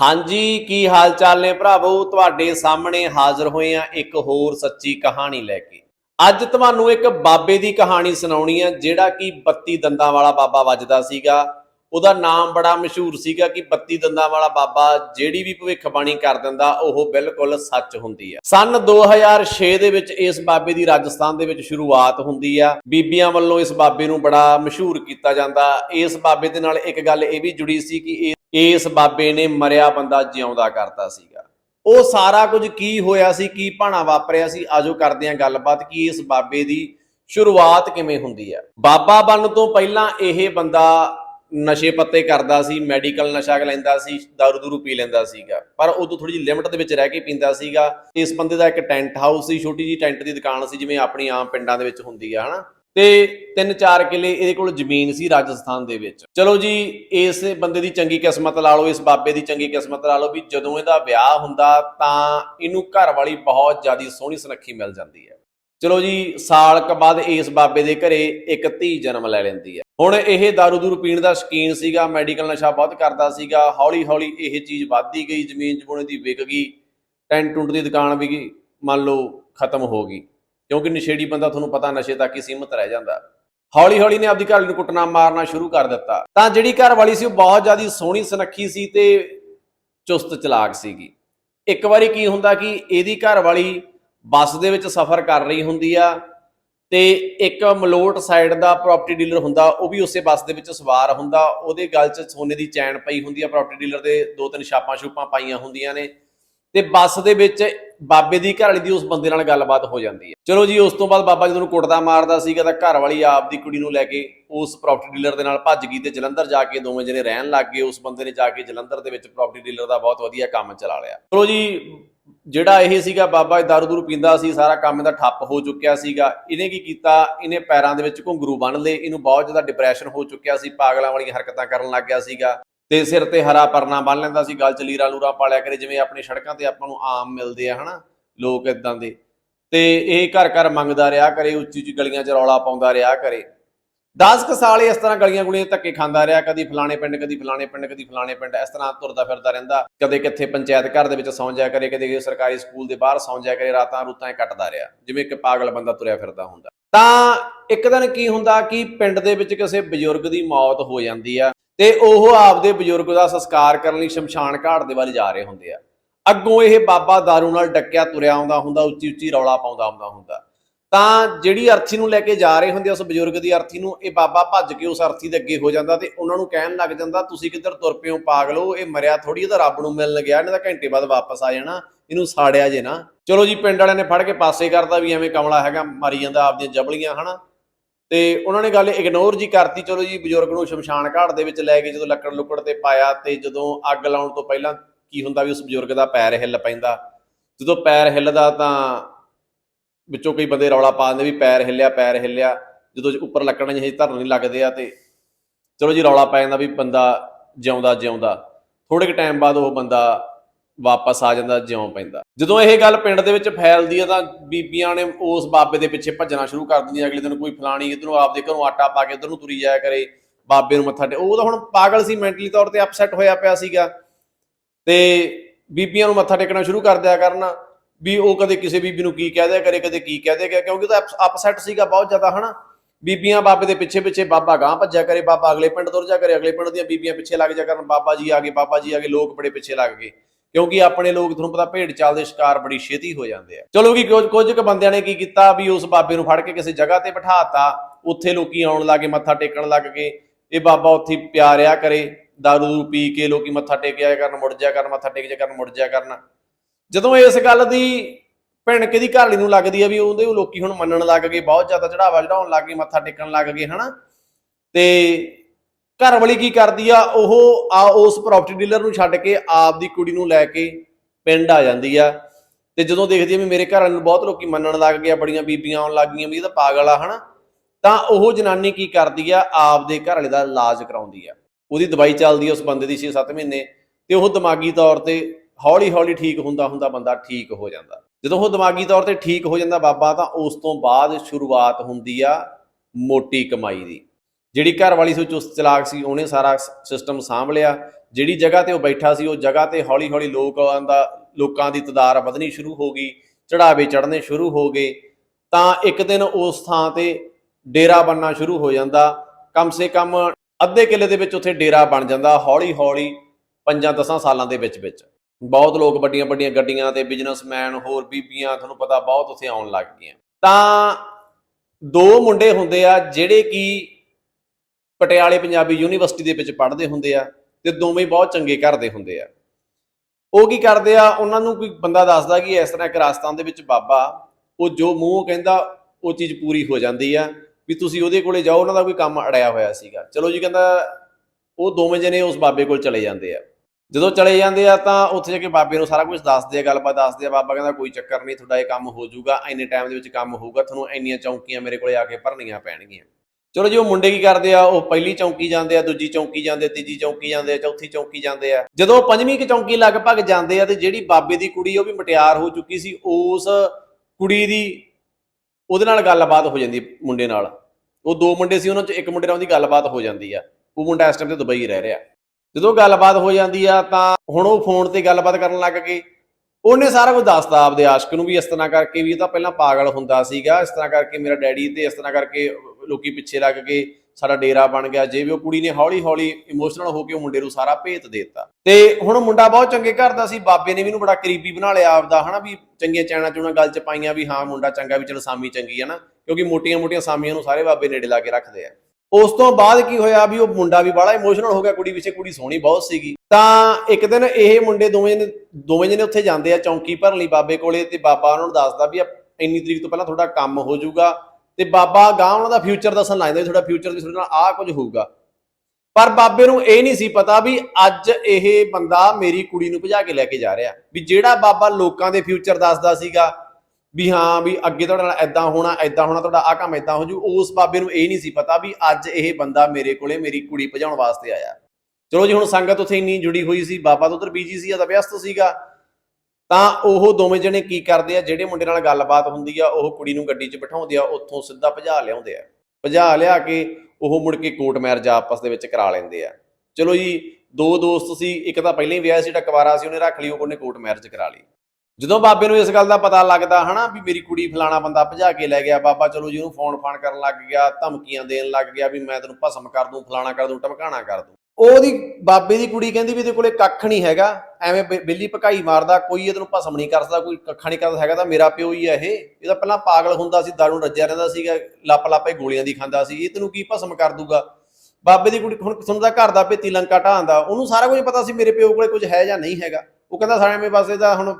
ਹਾਂਜੀ, ਕੀ ਹਾਲ ਚਾਲ ਨੇ ਭਰਾਵੋ? ਤੁਹਾਡੇ ਸਾਹਮਣੇ ਹਾਜ਼ਰ ਹੋਏ ਆ ਇੱਕ ਹੋਰ ਸੱਚੀ ਕਹਾਣੀ ਲੈ ਕੇ। ਅੱਜ ਤੁਹਾਨੂੰ ਇੱਕ ਬਾਬੇ ਦੀ ਕਹਾਣੀ ਸੁਣਾਉਣੀ ਆ, ਜਿਹੜਾ ਕਿ 32 ਦੰਦਾਂ ਵਾਲਾ ਬਾਬਾ ਵੱਜਦਾ ਸੀਗਾ। ਉਹਦਾ ਨਾਮ ਬੜਾ ਮਸ਼ਹੂਰ ਸੀਗਾ ਕਿ 32 ਦੰਦਾਂ ਵਾਲਾ ਬਾਬਾ ਜਿਹੜੀ ਵੀ ਭਵਿੱਖਬਾਣੀ ਕਰ ਦਿੰਦਾ, ਉਹ ਬਿਲਕੁਲ ਸੱਚ ਹੁੰਦੀ ਆ। ਸਨ 2006 ਦੇ ਵਿੱਚ ਇਸ ਬਾਬੇ ਦੀ ਰਾਜਸਥਾਨ ਦੇ ਵਿੱਚ ਸ਼ੁਰੂਆਤ ਹੁੰਦੀ ਆ। ਬੀਬੀਆਂ ਵੱਲੋਂ ਇਸ ਬਾਬੇ ਨੂੰ ਬੜਾ ਮਸ਼ਹੂਰ ਕੀਤਾ ਜਾਂਦਾ। ਇਸ ਬਾਬੇ ਦੇ ਨਾਲ ਇੱਕ ਗੱਲ ਇਹ ਵੀ ਜੁੜੀ ਸੀ ਕਿ ਇਹ ਇਸ ਬਾਬੇ ਨੇ ਮਰਿਆ ਬੰਦਾ ਜਿਉਂਦਾ ਕਰਤਾ ਸੀਗਾ। ਉਹ ਸਾਰਾ ਕੁਝ ਕੀ ਹੋਇਆ ਸੀ, ਕੀ ਭਾਣਾ ਵਾਪਰਿਆ ਸੀ, ਆਜੋ ਕਰਦੇ ਹਾਂ ਗੱਲਬਾਤ ਕਿ ਇਸ ਬਾਬੇ ਦੀ ਸ਼ੁਰੂਆਤ ਕਿਵੇਂ ਹੁੰਦੀ ਹੈ ਬਾਬਾ ਬਣਨ ਤੋਂ ਪਹਿਲਾਂ ਇਹ ਬੰਦਾ ਨਸ਼ੇ ਪੱਤੇ ਕਰਦਾ ਸੀ, ਮੈਡੀਕਲ ਨਸ਼ਾ ਲੈਂਦਾ ਸੀ, ਦਾਰੂ ਦੂਰੂ ਪੀ ਲੈਂਦਾ ਸੀਗਾ। ਪਰ ਉਦੋਂ ਥੋੜੀ ਜਿਹੀ ਲਿਮਟ ਦੇ ਵਿੱਚ ਰਹਿ ਕੇ ਪੀਂਦਾ ਸੀਗਾ। ਇਸ ਬੰਦੇ ਦਾ ਇੱਕ ਟੈਂਟ ਹਾਊਸ ਸੀ, ਛੋਟੀ ਜੀ ਟੈਂਟ ਦੀ ਦੁਕਾਨ ਸੀ, ਜਿਵੇਂ ਆਪਣੀ ਆਮ ਪਿੰਡਾਂ ਦੇ ਵਿੱਚ ਹੁੰਦੀ ਆ, ਹਨਾ? ਤੇ 3-4 ਕਿੱਲੇ ਇਹਦੇ ਕੋਲ ਜ਼ਮੀਨ ਸੀ ਰਾਜਸਥਾਨ ਦੇ ਵਿੱਚ। ਚਲੋ ਜੀ, ਇਸ ਬੰਦੇ ਦੀ ਚੰਗੀ ਕਿਸਮਤ ਲਾ ਲਓ, ਇਸ ਬਾਬੇ ਦੀ ਚੰਗੀ ਕਿਸਮਤ ਲਾ ਲਓ ਵੀ ਜਦੋਂ ਇਹਦਾ ਵਿਆਹ ਹੁੰਦਾ ਤਾਂ ਇਹਨੂੰ ਘਰ ਵਾਲੀ ਬਹੁਤ ਜ਼ਿਆਦੀ ਸੋਹਣੀ ਸੁਨੱਖੀ ਮਿਲ ਜਾਂਦੀ ਹੈ। ਚਲੋ ਜੀ, ਸਾਲ ਕ ਬਾਅਦ ਇਸ ਬਾਬੇ ਦੇ ਘਰੇ ਇੱਕ ਧੀ ਜਨਮ ਲੈ ਲੈਂਦੀ ਹੈ। ਹੁਣ ਇਹ दारू ਦੂਰੂ ਪੀਣ ਦਾ ਸ਼ਕੀਨ ਸੀਗਾ, ਮੈਡੀਕਲ ਨਸ਼ਾ ਬਹੁਤ ਕਰਦਾ ਸੀਗਾ ਹੌਲੀ ਹੌਲੀ ਇਹ ਚੀਜ਼ ਵੱਧਦੀ ਗਈ ਜ਼ਮੀਨ ਜਮੂਨ ਦੀ ਵਿਕ ਗਈ ਟੈਂਟ ਟੁੰਟ ਦੀ ਦੁਕਾਨ ਵੀ ਗਈ, ਮੰਨ ਲਓ ਖਤਮ ਹੋ ਗਈ। ਕਿਉਂਕਿ ਨਸ਼ੇੜੀ ਬੰਦਾ ਤੁਹਾਨੂੰ ਪਤਾ ਨਸ਼ੇ ਤੱਕ ਹੀ ਸੀਮਤ ਰਹਿ ਜਾਂਦਾ। ਹੌਲੀ ਹੌਲੀ ਨੇ ਆਪਦੀ ਘਰ ਨੂੰ ਕੁੱਟਣਾ ਮਾਰਨਾ ਸ਼ੁਰੂ ਕਰ ਦਿੱਤਾ। ਤਾਂ ਜਿਹੜੀ ਘਰ ਵਾਲੀ ਸੀ ਉਹ ਬਹੁਤ ਜ਼ਿਆਦਾ ਸੋਹਣੀ ਸੁਨੱਖੀ ਸੀ ਤੇ ਚੁਸਤ ਚਲਾਕ ਸੀਗੀ। ਇੱਕ ਵਾਰੀ ਕੀ ਹੁੰਦਾ ਕਿ ਇਹਦੀ ਘਰ ਵਾਲੀ ਬੱਸ ਦੇ ਵਿੱਚ ਸਫ਼ਰ ਕਰ ਰਹੀ ਹੁੰਦੀ ਆ ਤੇ ਇੱਕ ਮਲੋਟ ਸਾਈਡ ਦਾ ਪ੍ਰਾਪਰਟੀ ਡੀਲਰ ਹੁੰਦਾ, ਉਹ ਵੀ ਉਸੇ ਬੱਸ ਦੇ ਵਿੱਚ ਸਵਾਰ ਹੁੰਦਾ। ਉਹਦੇ ਗਲ 'ਚ ਸੋਨੇ ਦੀ ਚੈਨ ਪਈ ਹੁੰਦੀ ਆ ਪ੍ਰਾਪਰਟੀ ਡੀਲਰ ਦੇ ਦੋ ਤਿੰਨ ਛਾਪਾਂ ਛੂਪਾਂ ਪਾਈਆਂ ਹੁੰਦੀਆਂ ਨੇ। ਤੇ ਬੱਸ ਦੇ ਵਿੱਚ ਬਾਬੇ ਦੀ ਘਰਵਾਲੀ ਦੀ ਉਸ ਬੰਦੇ ਨਾਲ ਗੱਲਬਾਤ ਹੋ ਜਾਂਦੀ ਹੈ। ਚਲੋ ਜੀ, ਉਸ ਤੋਂ ਬਾਅਦ ਬਾਬਾ ਜਦੋਂ ਨੂੰ ਕੁੱਟਦਾ ਮਾਰਦਾ ਸੀਗਾ ਤਾਂ ਘਰ ਵਾਲੀ ਆਪ ਦੀ ਕੁੜੀ ਨੂੰ ਲੈ ਕੇ ਉਸ ਪ੍ਰਾਪਰਟੀ ਡੀਲਰ ਦੇ ਨਾਲ ਭੱਜ ਗਈ ਤੇ ਜਲੰਧਰ ਜਾ ਕੇ ਦੋਵੇਂ ਜਣੇ ਰਹਿਣ ਲੱਗ ਗਏ। ਉਸ ਬੰਦੇ ਨੇ ਜਾ ਕੇ ਜਲੰਧਰ ਦੇ ਵਿੱਚ ਪ੍ਰਾਪਰਟੀ ਡੀਲਰ ਦਾ ਬਹੁਤ ਵਧੀਆ ਕੰਮ ਚਲਾ ਲਿਆ। ਚਲੋ ਜੀ, ਜਿਹੜਾ ਇਹ ਸੀਗਾ ਬਾਬਾ ਦਾਰੂ ਦੂਰ ਪੀਂਦਾ ਸੀ, ਸਾਰਾ ਕੰਮ ਇਹਦਾ ਠੱਪ ਹੋ ਚੁੱਕਿਆ ਸੀਗਾ। ਇਹਨੇ ਕੀ ਕੀਤਾ? ਇਹਨੇ ਪੈਰਾਂ ਦੇ ਵਿੱਚ ਘੁੰਗਰੂ ਬੰਨ ਲਏ। ਇਹਨੂੰ ਬਹੁਤ ਜ਼ਿਆਦਾ ਡਿਪਰੈਸ਼ਨ ਹੋ ਚੁੱਕਿਆ ਸੀ, ਪਾਗਲਾਂ ਵਾਲੀਆਂ ਹਰਕਤਾਂ ਕਰਨ ਲੱਗ ਗਿਆ ਸੀਗਾ। ਤੇ ਸਿਰ ਤੇ ਹਰਾ ਪਰਨਾ ਬੰਨ ਲੈਂਦਾ ਸੀ, ਗਲ ਚ ਲੀਰਾ ਲੂਰਾ ਪਾ ਲਿਆ ਕਰੇ, ਜਿਵੇਂ ਆਪਣੀ ਸੜਕਾਂ ਤੇ ਆਪਾਂ ਨੂੰ ਆਮ ਮਿਲਦੇ ਆ, ਹਨਾ, ਲੋਕ ਇਦਾਂ ਦੇ। ਤੇ ਇਹ ਘਰ ਘਰ ਮੰਗਦਾ ਰਿਹਾ ਕਰੇ, ਉੱਚੀ ਉੱਚੀ ਗਲੀਆਂ 'ਚ ਰੌਲਾ ਪਾਉਂਦਾ ਰਿਹਾ ਕਰੇ। 10 ਕੁ ਸਾਲ ਇਸ ਤਰ੍ਹਾਂ ਗਲੀਆਂ ਗੁਲੀਆਂ ਧੱਕੇ ਖਾਂਦਾ ਰਿਹਾ, ਕਦੀ ਫਲਾਣੇ ਪਿੰਡ, ਕਦੀ ਫਲਾਣੇ ਪਿੰਡ, ਕਦੀ ਫਲਾਣੇ ਪਿੰਡ, ਇਸ ਤਰ੍ਹਾਂ ਤੁਰਦਾ ਫਿਰਦਾ ਰਹਿੰਦਾ। ਕਦੇ ਕਿੱਥੇ ਪੰਚਾਇਤ ਘਰ ਦੇ ਵਿੱਚ ਸੌਂ ਜਾਇਆ ਕਰੇ, ਕਦੇ ਸਰਕਾਰੀ ਸਕੂਲ ਦੇ ਬਾਹਰ ਸੌਂ ਜਾਇਆ ਕਰੇ, ਰਾਤਾਂ ਰੂਤਾਂ ਕੱਟਦਾ ਰਿਹਾ, ਜਿਵੇਂ ਇੱਕ ਪਾਗਲ ਬੰਦਾ ਤੁਰਿਆ ਫਿਰਦਾ ਹੁੰਦਾ। ਤਾਂ ਇੱਕ ਦਿਨ ਕੀ ਹੁੰਦਾ ਕਿ ਪਿੰਡ ਦੇ ਵਿੱਚ ਕਿਸੇ ਬਜ਼ੁਰਗ ਦੀ ਮੌਤ ਹੋ ਜਾਂਦੀ ਆ ਤੇ ਉਹ ਆਪਦੇ ਬਜ਼ੁਰਗ ਦਾ ਸੰਸਕਾਰ ਕਰਨ ਲਈ ਸ਼ਮਸ਼ਾਨ ਘਾਟ ਦੇ ਵੱਲ ਜਾ ਰਹੇ ਹੁੰਦੇ ਆ। ਅੱਗੋਂ ਇਹ ਬਾਬਾ दारू ਨਾਲ ਡੱਕਿਆ ਤੁਰਿਆ ਆਉਂਦਾ ਹੁੰਦਾ, ਉੱਚੀ ਉੱਚੀ ਰੌਲਾ ਪਾਉਂਦਾ ਆਉਂਦਾ ਹੁੰਦਾ। ਤਾਂ ਜਿਹੜੀ ਅਰਥੀ ਨੂੰ ਲੈ ਕੇ ਜਾ ਰਹੇ ਹੁੰਦੇ ਆ ਉਸ ਬਜ਼ੁਰਗ ਦੀ ਅਰਥੀ ਨੂੰ, ਇਹ ਬਾਬਾ ਭੱਜ ਕੇ ਉਸ ਅਰਥੀ ਦੇ ਅੱਗੇ ਹੋ ਜਾਂਦਾ ਤੇ ਉਹਨਾਂ ਨੂੰ ਕਹਿਣ ਲੱਗ ਜਾਂਦਾ, ਤੁਸੀਂ ਕਿੱਧਰ ਤੁਰ ਪਿਓ ਪਾਗਲੋ ਇਹ ਮਰਿਆ ਥੋੜੀ ਇਹਦਾ ਰੱਬ ਨੂੰ ਮਿਲਣ ਗਿਆ ਇਹਨੇ ਤਾਂ ਘੰਟੇ ਬਾਅਦ ਵਾਪਸ ਆ ਜਾਣਾ, ਇਹਨੂੰ ਸਾੜਿਆ ਜੇ ਨਾ। ਚਲੋ ਜੀ, ਪਿੰਡ ਵਾਲਿਆਂ ਨੇ ਫੜ ਕੇ ਪਾਸੇ ਕਰਦਾ ਵੀ ਐਵੇਂ ਕਮਲਾ ਹੈਗਾ, ਮਰੀ ਜਾਂਦਾ ਆਪਦੀਆਂ ਜਬਲੀਆਂ, ਹਨਾ? ਤੇ ਉਹਨਾਂ ਨੇ ਗੱਲ ਇਗਨੋਰ ਜੀ ਕਰਤੀ, ਚਲੋ ਜੀ ਬਜ਼ੁਰਗ ਨੂੰ ਸ਼ਮਸ਼ਾਨ ਘਾਟ ਦੇ ਵਿੱਚ ਲੈ ਕੇ ਜਦੋਂ ਲੱਕੜ ਲੁੱਕੜ ਤੇ ਪਾਇਆ ਤੇ ਜਦੋਂ ਅੱਗ ਲਾਉਣ ਤੋਂ ਪਹਿਲਾਂ ਕੀ ਹੁੰਦਾ ਵੀ ਉਸ ਬਜ਼ੁਰਗ ਦਾ ਪੈਰ ਹਿੱਲ ਪੈਂਦਾ। ਜਦੋਂ ਪੈਰ ਹਿੱਲਦਾ ਤਾਂ ਵਿੱਚੋਂ ਕਈ ਬੰਦੇ ਰੌਲਾ ਪਾ ਦਿੰਦੇ ਵੀ ਪੈਰ ਹਿੱਲਿਆ ਪੈਰ ਹਿੱਲਿਆ, ਜਦੋਂ ਉੱਪਰ ਲੱਕੜਾਂ ਜਿਹੇ ਧਰਨ ਨਹੀਂ ਲੱਗਦੇ ਆ ਤੇ ਚਲੋ ਜੀ ਰੌਲਾ ਪੈ ਜਾਂਦਾ ਵੀ ਬੰਦਾ ਜਿਉਂਦਾ ਜਿਉਂਦਾ। ਥੋੜੇ ਕੁ ਟਾਈਮ ਬਾਅਦ ਉਹ ਬੰਦਾ ਵਾਪਸ ਆ ਜਾਂਦਾ, ਜਿਉਂ ਪੈਂਦਾ। ਜਦੋਂ ਇਹ ਗੱਲ ਪਿੰਡ ਦੇ ਵਿੱਚ ਫੈਲਦੀ ਆ ਤਾਂ ਬੀਬੀਆਂ ਨੇ ਉਸ ਬਾਬੇ ਦੇ ਪਿੱਛੇ ਭੱਜਣਾ ਸ਼ੁਰੂ ਕਰ ਦਿੰਦੀਆਂ ਅਗਲੇ ਦਿਨ ਕੋਈ ਫਲਾਣੀ ਇਧਰੋਂ ਆਪਦੇ ਘਰੋਂ ਆਟਾ ਪਾ ਕੇ ਇਧਰ ਨੂੰ ਤੁਰੀ ਜਾਇਆ ਕਰੇ, ਬਾਬੇ ਨੂੰ ਮੱਥਾ ਟੇ ਉਹ ਤਾਂ ਹੁਣ ਪਾਗਲ ਸੀ ਮੈਂਟਲੀ ਤੌਰ ਤੇ ਅਪਸੈਟ ਹੋਇਆ ਪਿਆ ਸੀਗਾ। ਤੇ ਬੀਬੀਆਂ ਨੂੰ ਮੱਥਾ ਟੇਕਣਾ ਸ਼ੁਰੂ ਕਰ ਦਿਆ ਕਰਨਾ ਵੀ ਉਹ ਕਦੇ ਕਿਸੇ ਬੀਬੀ ਨੂੰ ਕੀ ਕਹਿ ਦਿਆ ਕਰੇ, ਕਦੇ ਕੀ ਕਹਿ ਦਿਆ ਕਿਉਂਕਿ ਤਾਂ ਅਪਸੈਟ ਸੀਗਾ ਬਹੁਤ ਜ਼ਿਆਦਾ, ਹਨਾ? ਬੀਬੀਆਂ ਬਾਬੇ ਦੇ ਪਿੱਛੇ ਪਿੱਛੇ ਬਾਬਾ ਗਾਂ ਭੱਜਿਆ ਕਰੇ, ਬਾਬਾ ਅਗਲੇ ਪਿੰਡ ਤੁਰ ਜਾ ਕਰੇ, ਅਗਲੇ ਪਿੰਡ ਦੀਆਂ ਬੀਬੀਆਂ ਪਿੱਛੇ ਲੱਗ ਜਾ ਕਰਨ, ਬਾਬਾ ਜੀ ਆ ਗਏ, ਬਾਬਾ ਜੀ ਆ ਗਏ, ਲੋਕ ਬੜੇ ਪਿੱਛੇ ਲੱਗ ਗਏ। ਕਿਉਂਕਿ ਆਪਣੇ ਲੋਕ ਤੁਹਾਨੂੰ ਪਤਾ ਭੇਡ ਚਾਲ ਦੇ ਸ਼ਿਕਾਰ ਬੜੀ ਛੇਤੀ ਹੋ ਜਾਂਦੇ ਆ। ਚਲੋ ਵੀ ਕੁਝ ਕੁਝ ਕੁ ਬੰਦਿਆਂ ਨੇ ਕੀ ਕੀਤਾ ਵੀ ਉਸ ਬਾਬੇ ਨੂੰ ਫੜ ਕੇ ਕਿਸੇ ਜਗ੍ਹਾ ਤੇ ਬਿਠਾਤਾ। ਉੱਥੇ ਲੋਕੀ ਆਉਣ ਲੱਗੇ, ਮੱਥਾ ਟੇਕਣ ਲੱਗ ਗਏ। ਇਹ ਬਾਬਾ ਉੱਥੇ ਪਿਆਰਿਆ ਕਰੇ, ਦਾਰੂ ਪੀ ਕੇ ਲੋਕੀ ਮੱਥਾ ਟੇਕਿਆ ਕਰਨ, ਮੁੜ ਜਾ ਕਰਨ, ਮੱਥਾ ਟੇਕ ਜਾ ਕਰਨ, ਮੁੜ ਜਾ ਕਰਨ। ਜਦੋਂ ਇਸ ਗੱਲ ਦੀ ਭਿਣਕ ਦੀ ਘਰਲੀ ਨੂੰ ਲੱਗਦੀ ਆ ਵੀ ਉਹਦੇ ਲੋਕੀ ਹੁਣ ਮੰਨਣ ਲੱਗ ਗਏ, ਬਹੁਤ ਜ਼ਿਆਦਾ ਚੜਾਵਾ ਚੜਾਉਣ ਲੱਗ ਗਏ, ਮੱਥਾ ਟੇਕਣ ਲੱਗ ਗਏ, ਹਨਾ? ਤੇ ਘਰ ਵਾਲੀ ਕੀ ਕਰਦੀ ਆ, ਉਹ ਆ ਉਸ ਪ੍ਰਾਪਰਟੀ ਡੀਲਰ ਨੂੰ ਛੱਡ ਕੇ ਆਪ ਦੀ ਕੁੜੀ ਨੂੰ ਲੈ ਕੇ ਪਿੰਡ ਆ ਜਾਂਦੀ ਆ। ਤੇ ਜਦੋਂ ਦੇਖਦੀ ਆ ਵੀ ਮੇਰੇ ਘਰ ਵਾਲੇ ਨੂੰ ਬਹੁਤ ਲੋਕੀ ਮੰਨਣ ਲੱਗ ਗਏ ਬੜੀਆਂ ਬੀਬੀਆਂ ਆਉਣ ਲੱਗ ਗਈਆਂ ਵੀ ਇਹ ਤਾਂ ਪਾਗਲ ਆ, ਹਨਾ? ਤਾਂ ਉਹ ਜਨਾਨੀ ਕੀ ਕਰਦੀ ਆ ਆਪ ਦੇ ਘਰ ਵਾਲੇ ਦਾ ਇਲਾਜ ਕਰਾਉਂਦੀ ਆ। ਉਹਦੀ ਦਵਾਈ ਚੱਲਦੀ ਆ ਉਸ ਬੰਦੇ ਦੀ 6-7 ਮਹੀਨੇ, ਤੇ ਉਹ ਦਿਮਾਗੀ ਤੌਰ ਤੇ ਹੌਲੀ ਹੌਲੀ ਠੀਕ ਹੁੰਦਾ ਹੁੰਦਾ ਬੰਦਾ ਠੀਕ ਹੋ ਜਾਂਦਾ। ਜਦੋਂ ਉਹ ਦਿਮਾਗੀ ਤੌਰ ਤੇ ਠੀਕ ਹੋ ਜਾਂਦਾ ਬਾਬਾ, ਤਾਂ ਉਸ ਤੋਂ ਬਾਅਦ ਸ਼ੁਰੂਆਤ ਹੁੰਦੀ ਆ ਮੋਟੀ ਕਮਾਈ ਦੀ। ਜਿਹੜੀ ਘਰ ਵਾਲੀ ਸੀ ਚੁਸਤ ਚਲਾਕ ਸੀ, ਉਹਨੇ ਸਾਰਾ ਸਿਸਟਮ ਸਾਂਭ ਲਿਆ। ਜਿਹੜੀ ਜਗ੍ਹਾ ਤੇ ਉਹ ਬੈਠਾ ਸੀ, ਉਹ ਜਗ੍ਹਾ ਤੇ ਹੌਲੀ-ਹੌਲੀ ਲੋਕਾਂ ਦਾ, ਲੋਕਾਂ ਦੀ ਤਦਾਰ ਵਧਣੀ ਸ਼ੁਰੂ ਹੋ ਗਈ ਚੜਾਵੇ ਚੜ੍ਹਨੇ ਸ਼ੁਰੂ ਹੋ ਗਏ। ਤਾਂ ਇੱਕ ਦਿਨ ਉਸ ਥਾਂ ਤੇ ਡੇਰਾ ਬਣਨਾ ਸ਼ੁਰੂ ਹੋ ਜਾਂਦਾ। ਕਮ ਸੇ ਕਮ ਅੱਧੇ ਕਿੱਲੇ ਦੇ ਵਿੱਚ ਉੱਥੇ ਡੇਰਾ ਬਣ ਜਾਂਦਾ, ਹੌਲੀ-ਹੌਲੀ ਪੰਜਾਂ ਦਸਾਂ ਸਾਲਾਂ ਦੇ ਵਿੱਚ ਵਿੱਚ। ਬਹੁਤ ਲੋਕ ਵੱਡੀਆਂ ਵੱਡੀਆਂ ਗੱਡੀਆਂ ਤੇ ਬਿਜ਼ਨਸਮੈਨ ਹੋਰ ਬੀਬੀਆਂ, ਤੁਹਾਨੂੰ ਪਤਾ ਬਹੁਤ ਉੱਥੇ ਆਉਣ ਲੱਗ ਗਈਆਂ। ਤਾਂ ਦੋ ਮੁੰਡੇ ਹੁੰਦੇ ਆ, ਜਿਹੜੇ ਕਿ ਪਟਿਆਲੇ ਪੰਜਾਬੀ ਯੂਨੀਵਰਸਿਟੀ ਦੇ ਵਿੱਚ ਪੜ੍ਹਦੇ ਹੁੰਦੇ ਆ ਤੇ ਦੋਵੇਂ ਬਹੁਤ ਚੰਗੇ ਘਰ ਦੇ ਹੁੰਦੇ ਆ। ਉਹ ਕੀ ਕਰਦੇ ਆ, ਉਹਨਾਂ ਨੂੰ ਕੋਈ ਬੰਦਾ ਦੱਸਦਾ ਕਿ ਇਸ ਤਰ੍ਹਾਂ ਇੱਕ ਰਾਜਸਥਾਨ ਦੇ ਵਿੱਚ ਬਾਬਾ, ਉਹ ਜੋ ਮੂੰਹ ਕਹਿੰਦਾ, ਉਹ ਚੀਜ਼ ਪੂਰੀ ਹੋ ਜਾਂਦੀ ਆ, ਵੀ ਤੁਸੀਂ ਉਹਦੇ ਕੋਲੇ ਜਾਓ, ਉਹਨਾਂ ਦਾ ਕੋਈ ਕੰਮ ਅੜਿਆ ਹੋਇਆ ਸੀਗਾ। ਚਲੋ ਜੀ ਕਹਿੰਦਾ, ਉਹ ਦੋਵੇਂ ਜਣੇ ਉਸ ਬਾਬੇ ਕੋਲ ਚਲੇ ਜਾਂਦੇ ਆ। ਜਦੋਂ ਚਲੇ ਜਾਂਦੇ ਆ ਤਾਂ ਉੱਥੇ ਜਾ ਕੇ ਬਾਬੇ ਨੂੰ ਸਾਰਾ ਕੁਝ ਦੱਸਦੇ ਆ, ਗੱਲਬਾਤ ਦੱਸਦੇ ਆ, ਬਾਬਾ ਕਹਿੰਦਾ, ਕੋਈ ਚੱਕਰ ਨਹੀਂ, ਤੁਹਾਡਾ ਇਹ ਕੰਮ ਹੋ ਜਾਊਗਾ, ਇੰਨੇ ਟਾਈਮ ਦੇ ਵਿੱਚ ਕੰਮ ਹੋਊਗਾ, ਤੁਹਾਨੂੰ ਇੰਨੀਆਂ ਚੌਂਕੀਆਂ ਮੇਰੇ ਕੋਲੇ ਆ ਕੇ ਭਰਨੀਆਂ ਪੈਣਗੀਆਂ। ਚਲੋ ਜੀ ਉਹ ਮੁੰਡੇ ਕੀ ਕਰਦੇ ਆ? ਉਹ ਪਹਿਲੀ ਚੌਂਕੀ ਜਾਂਦੇ ਆ ਦੂਜੀ ਚੌਂਕੀ ਜਾਂਦੇ ਆ, ਤੀਜੀ ਚੌਂਕੀ ਜਾਂਦੇ ਆ ਚੌਥੀ ਚੌਂਕੀ ਜਾਂਦੇ ਆ। ਜਦੋਂ ਪੰਜਵੀਂ ਕੁ ਚੌਂਕੀ ਲਗਭਗ ਜਾਂਦੇ ਆ ਤੇ ਜਿਹੜੀ ਬਾਬੇ ਦੀ ਕੁੜੀ ਉਹ ਵੀ ਮਟਿਆਰ ਹੋ ਚੁੱਕੀ ਸੀ ਉਸ ਕੁੜੀ ਦੀ ਉਹਦੇ ਨਾਲ ਗੱਲਬਾਤ ਹੋ ਜਾਂਦੀ ਮੁੰਡੇ ਨਾਲ। ਉਹ ਦੋ ਮੁੰਡੇ ਸੀ ਉਹਨਾਂ ਚ ਇੱਕ ਮੁੰਡੇ ਨਾਲ ਉਹਦੀ ਗੱਲਬਾਤ ਹੋ ਜਾਂਦੀ ਆ। ਉਹ ਮੁੰਡਾ ਇਸ ਟਾਈਮ ਤੇ ਦੁਬਈ ਰਹਿ ਰਿਹਾ। ਜਦੋਂ ਗੱਲਬਾਤ ਹੋ ਜਾਂਦੀ ਆ ਤਾਂ ਹੁਣ ਉਹ ਫੋਨ ਤੇ ਗੱਲਬਾਤ ਕਰਨ ਲੱਗ ਗਏ। ਉਹਨੇ ਸਾਰਾ ਕੁਝ ਦੱਸਤਾ ਆਪਦੇ ਆਸ਼ਕ ਨੂੰ ਵੀ ਇਸ ਤਰ੍ਹਾਂ ਕਰਕੇ ਵੀ ਇਹ ਤਾਂ ਪਹਿਲਾਂ ਪਾਗਲ ਹੁੰਦਾ ਸੀਗਾ ਇਸ ਤਰ੍ਹਾਂ ਕਰਕੇ ਮੇਰਾ ਡੈਡੀ ਤੇ ਇਸ ਤਰ੍ਹਾਂ ਕਰਕੇ ਲੋਕੀ ਪਿੱਛੇ ਲੱਗ ਕੇ ਸਾਡਾ ਡੇਰਾ ਬਣ ਗਿਆ, ਜੇ ਵੀ ਉਹ ਕੁੜੀ ਨੇ ਹੌਲੀ ਹੌਲੀ ਇਮੋਸ਼ਨਲ ਹੋ ਕੇ ਉਹ ਮੁੰਡੇ ਨੂੰ ਸਾਰਾ ਭੇਤ ਦੇ ਦਿੱਤਾ। ਤੇ ਹੁਣ ਮੁੰਡਾ ਬਹੁਤ ਚੰਗੇ ਘਰ ਦਾ ਸੀ, ਬਾਬੇ ਨੇ ਵੀ ਇਹਨੂੰ ਬੜਾ ਕਰੀਬੀ ਬਣਾ ਲਿਆ ਆਪਦਾ, ਹਨਾ ਵੀ ਚੰਗੀਆਂ ਚੈਣਾ ਚੂਣਾ ਗੱਲ ਚ ਪਾਈਆਂ ਵੀ ਹਾਂ ਮੁੰਡਾ ਚੰਗਾ ਵੀ ਚਲ ਸਾਮੀ ਚੰਗੀ ਹੈ ਨਾ, ਕਿਉਂਕਿ ਮੋਟੀਆਂ ਮੋਟੀਆਂ ਸਾਮੀਆਂ ਨੂੰ ਸਾਰੇ ਬਾਬੇ ਨੇੜੇ ਲਾ ਕੇ ਰੱਖਦੇ ਆ। ਉਸ ਤੋਂ ਬਾਅਦ ਕੀ ਹੋਇਆ ਵੀ ਉਹ ਮੁੰਡਾ ਵੀ ਬੜਾ ਇਮੋਸ਼ਨਲ ਹੋ ਗਿਆ, ਕੁੜੀ ਪਿੱਛੇ ਕੁੜੀ ਸੋਹਣੀ ਬਹੁਤ ਸੀਗੀ। ਤਾਂ ਇੱਕ ਦਿਨ ਇਹ ਮੁੰਡੇ ਦੋਵੇਂ ਜਣੇ ਦੋਵੇਂ ਜਣੇ ਉੱਥੇ ਜਾਂਦੇ ਆ ਚੌਂਕੀ ਭਰਨ ਲਈ ਬਾਬੇ ਕੋਲੇ ਤੇ ਬਾਬਾ ਉਹਨਾਂ ਨੂੰ ਦੱਸਦਾ ਵੀ ਇੰਨੀ ਤਰੀਕ ਤੋਂ ਪਹਿਲਾਂ ਤੁਹਾਡਾ ਕੰਮ ਹੋ ਜਾਊਗਾ ਤੇ ਬਾਬਾ ਗਾਂ ਉਹਨਾਂ ਦਾ ਫਿਊਚਰ ਦੱਸਣ ਲੱਗਦਾ ਵੀ ਤੁਹਾਡਾ ਫਿਊਚਰ ਦੀ ਤੁਹਾਡੇ ਨਾਲ ਆਹ ਕੁਝ ਹੋਊਗਾ। ਪਰ ਬਾਬੇ ਨੂੰ ਇਹ ਨਹੀਂ ਸੀ ਪਤਾ ਵੀ ਅੱਜ ਇਹ ਬੰਦਾ ਮੇਰੀ ਕੁੜੀ ਨੂੰ ਭਜਾ ਕੇ ਲੈ ਕੇ ਜਾ ਰਿਹਾ। ਵੀ ਜਿਹੜਾ ਬਾਬਾ ਲੋਕਾਂ ਦੇ ਫਿਊਚਰ ਦੱਸਦਾ ਸੀਗਾ ਵੀ ਹਾਂ ਵੀ ਅੱਗੇ ਤੁਹਾਡੇ ਨਾਲ ਐਦਾਂ ਹੋਣਾ ਐਦਾਂ ਹੋਣਾ, ਤੁਹਾਡਾ ਆਹ ਕੰਮ ਐਦਾਂ ਹੋ ਜੂ ਉਸ ਬਾਬੇ ਨੂੰ ਇਹ ਨਹੀਂ ਸੀ ਪਤਾ ਵੀ ਅੱਜ ਇਹ ਬੰਦਾ ਮੇਰੇ ਕੋਲੇ ਮੇਰੀ ਕੁੜੀ ਭਜਾਉਣ ਵਾਸਤੇ ਆਇਆ। ਚਲੋ ਜੀ, ਹੁਣ ਸੰਗਤ ਉੱਥੇ ਇੰਨੀ ਜੁੜੀ ਹੋਈ ਸੀ, ਬਾਬਾ ਤਾਂ ਉਧਰ ਬੀਜੀ ਸੀ, ਜਾਂ ਵਿਅਸਤ ਸੀਗਾ। ਤਾਂ ਉਹ ਦੋਵੇਂ ਜਣੇ ਕੀ ਕਰਦੇ ਆ, ਜਿਹੜੇ ਮੁੰਡੇ ਨਾਲ ਗੱਲਬਾਤ ਹੁੰਦੀ ਆ, ਉਹ ਕੁੜੀ ਨੂੰ ਗੱਡੀ 'ਚ ਬਿਠਾਉਂਦੇ ਆ, ਉੱਥੋਂ ਸਿੱਧਾ ਭਜਾ ਲਿਆਉਂਦੇ ਆ। ਭਜਾ ਲਿਆ ਕੇ ਉਹ ਮੁੜ ਕੇ ਕੋਰਟ ਮੈਰਿਜ ਆਪਸ ਦੇ ਵਿੱਚ ਕਰਾ ਲੈਂਦੇ ਆ। ਚਲੋ ਜੀ, ਦੋ ਦੋਸਤ ਸੀ, ਇੱਕ ਤਾਂ ਪਹਿਲਾਂ ਹੀ ਵਿਆਹ ਸੀ ਟਕਵਾਰਾ ਸੀ, ਉਹਨੇ ਰੱਖ ਲਈ, ਉਹਨੇ ਕੋਰਟ ਮੈਰਿਜ ਕਰਾ ਲਈ। ਜਦੋਂ ਬਾਬੇ ਨੂੰ ਇਸ ਗੱਲ ਦਾ ਪਤਾ ਲੱਗਦਾ, ਹਨਾ, ਵੀ ਮੇਰੀ ਕੁੜੀ ਫਲਾਣਾ ਬੰਦਾ ਭਜਾ ਕੇ ਲੈ ਗਿਆ, ਬਾਬਾ ਚਲੋ ਜੀ ਉਹਨੂੰ ਫੋਨ ਫਾਨ ਕਰਨ ਲੱਗ ਗਿਆ, ਧਮਕੀਆਂ ਦੇਣ ਲੱਗ ਗਿਆ, ਵੀ ਮੈਂ ਤੈਨੂੰ ਭਸਮ ਕਰ ਦੂੰ, ਫਲਾਣਾ ਕਰ ਦੂੰ ਟਮਕਾਣਾ ਕਰ ਦੂੰ। ਉਹਦੀ ਬਾਬੇ ਦੀ ਕੁੜੀ ਕਹਿੰਦੀ ਵੀ ਇਹਦੇ ਕੋਲੇ ਕੱਖ ਨਹੀਂ ਹੈਗਾ, ਐਵੇਂ ਬਿ- ਬਿੱਲੀ ਭਕਾਈ ਮਾਰਦਾ, ਕੋਈ ਇਹਦੇ ਨੂੰ ਭਸਮ ਨਹੀਂ ਕਰ ਸਕਦਾ ਕੋਈ ਕੱਖਾ ਨਹੀਂ ਕਰਦਾ ਹੈਗਾ ਤਾਂ ਮੇਰਾ ਪਿਓ ਹੀ ਆ ਇਹ। ਇਹਦਾ ਪਹਿਲਾਂ ਪਾਗਲ ਹੁੰਦਾ ਸੀ, ਦਾਰੂ ਰੱਜਿਆ ਰਹਿੰਦਾ ਸੀਗਾ ਲੱਪ ਲਾਪੇ ਗੋਲੀਆਂ ਦੀ ਖਾਂਦਾ ਸੀ, ਇਹ ਤੈਨੂੰ ਕੀ ਭਸਮ ਕਰ ਦੂਗਾ? ਬਾਬੇ ਦੀ ਕੁੜੀ ਹੁਣ ਤੁਹਾਨੂੰ ਸੁਣਦਾ ਘਰ ਦਾ ਭੇਤੀ ਲੰਕਾ ਢਾਂਦਾ ਉਹਨੂੰ ਸਾਰਾ ਕੁਝ ਪਤਾ ਸੀ ਮੇਰੇ ਪਿਓ ਕੋਲੇ ਕੁਝ ਹੈ ਜਾਂ ਨਹੀਂ ਹੈਗਾ। ਉਹ ਕਹਿੰਦਾ ਸਾਰੇ ਮੇ ਬਸ ਇਹਦਾ ਹੁਣ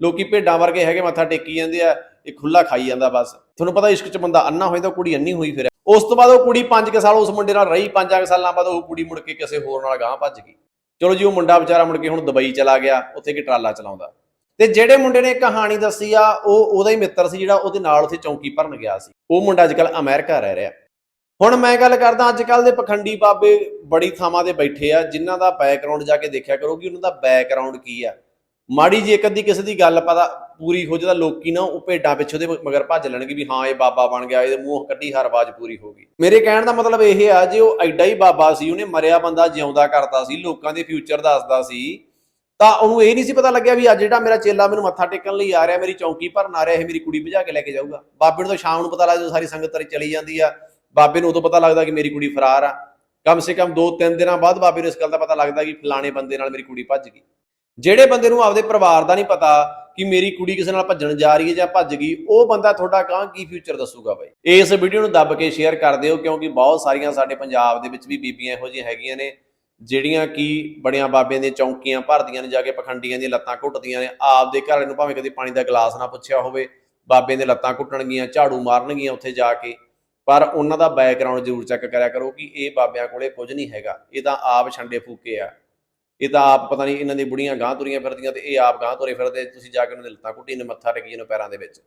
ਲੋਕੀ ਭੇਡਾਂ ਵਰਗੇ ਹੈਗੇ, ਮੱਥਾ ਟੇਕੀ ਜਾਂਦੇ ਆ, ਇਹ ਖੁੱਲਾ ਖਾਈ ਜਾਂਦਾ ਬਸ। ਤੁਹਾਨੂੰ ਪਤਾ ਇਸ਼ਕ ਚ ਬੰਦਾ ਅੰਨਾ ਹੋਏ ਤਾਂ ਕੁੜੀ ਅੰਨੀ ਹੋਈ ਫਿਰ। ਉਸ ਤੋਂ ਬਾਅਦ ਉਹ ਕੁੜੀ 5 ਸਾਲ ਉਸ ਮੁੰਡੇ ਨਾਲ ਰਹੀ 5 ਸਾਲਾਂ ਬਾਅਦ ਉਹ ਕੁੜੀ ਮੁੜ ਕੇ ਕਿਸੇ ਹੋਰ ਨਾਲ ਗਾਂਹ ਭੱਜ ਗਈ। ਚਲੋ ਜੀ, ਉਹ ਮੁੰਡਾ ਵਿਚਾਰਾ ਮੁੜ ਕੇ ਹੁਣ ਦੁਬਈ ਚਲਾ ਗਿਆ, ਉੱਥੇ ਕਿ ਟਰਾਲਾ ਚਲਾਉਂਦਾ। ਤੇ ਜਿਹੜੇ ਮੁੰਡੇ ਨੇ ਕਹਾਣੀ ਦੱਸੀ ਆ, ਉਹ ਉਹਦਾ ਹੀ ਮਿੱਤਰ ਸੀ ਜਿਹੜਾ ਉਹਦੇ ਨਾਲ ਉੱਥੇ ਚੌਂਕੀ ਭਰਨ ਗਿਆ ਸੀ। ਉਹ ਮੁੰਡਾ ਅੱਜਕੱਲ ਅਮਰੀਕਾ ਰਹਿ ਰਿਹਾ। ਹੁਣ ਮੈਂ ਗੱਲ ਕਰਦਾ ਅੱਜਕੱਲ ਦੇ ਪਖੰਡੀ ਬਾਬੇ ਬੜੀ ਥਾਵਾਂ ਤੇ ਬੈਠੇ ਆ, ਜਿਨ੍ਹਾਂ ਦਾ ਬੈਕਗ੍ਰਾਉਂਡ ਜਾ ਕੇ ਦੇਖਿਆ ਕਰੋ ਕਿ ਉਹਨਾਂ ਦਾ ਬੈਕਗ੍ਰਾਉਂਡ ਕੀ ਆ। ਮਾੜੀ ਜੀ ਇੱਕ ਅੱਧੀ ਕਿਸੇ ਦੀ ਗੱਲ ਪਤਾ ਪੂਰੀ ਹੋ ਜਾਂਦਾ ਲੋਕੀ ਨਾ ਉਹ ਭੇਡਾਂ ਪਿੱਛੇ ਉਹਦੇ ਮਗਰ ਭੱਜ ਲੈਣਗੇ ਵੀ ਹਾਂ ਇਹ ਬਾਬਾ ਬਣ ਗਿਆ, ਇਹਦੇ ਮੂੰਹ ਕੱਢੀ ਹਰ ਆਵਾਜ਼ ਪੂਰੀ ਹੋ ਗਈ। ਮੇਰੇ ਕਹਿਣ ਦਾ ਮਤਲਬ ਇਹ ਆ, ਜੇ ਉਹ ਐਡਾ ਹੀ ਬਾਬਾ ਸੀ, ਉਹਨੇ ਮਰਿਆ ਬੰਦਾ, ਜਿਉਂਦਾ ਕਰਦਾ ਸੀ, ਲੋਕਾਂ ਦੇ ਫਿਊਚਰ ਦੱਸਦਾ ਸੀ, ਤਾਂ ਉਹਨੂੰ ਇਹ ਨਹੀਂ ਸੀ ਪਤਾ ਲੱਗਿਆ ਵੀ ਅੱਜ ਜਿਹੜਾ ਮੇਰਾ ਚੇਲਾ ਮੈਨੂੰ ਮੱਥਾ ਟੇਕਣ ਲਈ ਆ ਰਿਹਾ, ਮੇਰੀ ਚੌਂਕੀ ਭਰਨ ਆ ਰਿਹਾ, ਇਹ ਮੇਰੀ ਕੁੜੀ ਭਜਾ ਕੇ ਲੈ ਕੇ ਜਾਊਗਾ। ਬਾਬੇ ਨੂੰ ਤਾਂ ਸ਼ਾਮ ਨੂੰ ਪਤਾ ਲੱਗਦਾ ਜਦੋਂ ਸਾਰੀ ਸੰਗਤ ਤਰੀ ਚਲੀ ਜਾਂਦੀ ਆ। ਬਾਬੇ ਨੂੰ ਉਦੋਂ ਪਤਾ ਲੱਗਦਾ ਕਿ ਮੇਰੀ ਕੁੜੀ ਫਰਾਰ ਆ। ਕਮ ਸੇ ਕਮ 2-3 ਦਿਨਾਂ ਬਾਅਦ ਬਾਬੇ ਨੂੰ ਇਸ ਗੱਲ ਦਾ ਪਤਾ ਲੱਗਦਾ ਕਿ ਫਲਾਣੇ ਬੰਦੇ ਨਾਲ ਮੇਰੀ ਕੁੜੀ ਭੱਜ ਗਈ। ਜਿਹੜੇ ਬੰਦੇ ਨੂੰ ਆਪਦੇ ਪਰਿਵਾਰ ਦਾ ਨਹੀਂ ਪਤਾ ਕਿ ਮੇਰੀ ਕੁੜੀ ਕਿਸੇ ਨਾਲ ਭੱਜਣ ਜਾ ਰਹੀ ਹੈ ਜਾਂ ਭੱਜ ਗਈ, ਉਹ ਬੰਦਾ ਤੁਹਾਡਾ ਕਾਂ ਕੀ ਫਿਊਚਰ ਦੱਸੂਗਾ ਬਾਈ? ਇਸ ਵੀਡੀਓ ਨੂੰ ਦੱਬ ਕੇ ਸ਼ੇਅਰ ਕਰ ਦਿਓ, ਕਿਉਂਕਿ ਬਹੁਤ ਸਾਰੀਆਂ ਸਾਡੇ ਪੰਜਾਬ ਦੇ ਵਿੱਚ ਵੀ ਬੀਬੀਆਂ ਇਹੋ ਜਿਹੀਆਂ ਹੈਗੀਆਂ ਨੇ, ਜਿਹੜੀਆਂ ਕਿ ਬੜਿਆਂ ਬਾਬਿਆਂ ਦੀਆਂ ਚੌਂਕੀਆਂ ਭਰਦੀਆਂ ਨੇ, ਜਾ ਕੇ ਪਖੰਡੀਆਂ ਦੀਆਂ ਲੱਤਾਂ ਘੁੱਟਦੀਆਂ ਨੇ, ਆਪਦੇ ਘਰ ਵਾਲੇ ਨੂੰ ਭਾਵੇਂ ਕਦੇ ਪਾਣੀ ਦਾ ਗਲਾਸ ਨਾ ਪੁੱਛਿਆ ਹੋਵੇ ਬਾਬੇ ਦੇ ਲੱਤਾਂ ਘੁੱਟਣਗੀਆਂ, ਝਾੜੂ ਮਾਰਨਗੀਆਂ ਉੱਥੇ ਜਾ ਕੇ, ਪਰ ਉਹਨਾਂ ਦਾ ਬੈਕਗ੍ਰਾਉਂਡ ਜ਼ਰੂਰ ਚੈੱਕ ਕਰਿਆ ਕਰੋ ਕਿ ਇਹ ਬਾਬਿਆਂ ਕੋਲੇ ਕੁਝ ਨਹੀਂ ਹੈਗਾ, ਇਹ ਤਾਂ ਆਪ ਛੰਡੇ ਫੂਕੇ ਆ। ਇਹ ਤਾਂ ਆਪ ਪਤਾ ਨਹੀਂ ਇਹਨਾਂ ਦੀ ਬੁੜੀਆਂ ਗਾਂ ਤੁਰੀਆਂ ਫਿਰਦੀਆਂ ਤੇ ਇਹ ਆਪ ਗਾਂ ਤੁਰੇ ਫਿਰਦੇ, ਤੁਸੀਂ ਜਾ ਕੇ ਉਹਨਾਂ ਦੇ ਲੱਤਾਂ ਘੁੱਟੀ ਨੇ ਮੱਥਾ ਟੇਕੀ ਨੇ ਪੈਰਾਂ ਦੇ ਵਿੱਚ।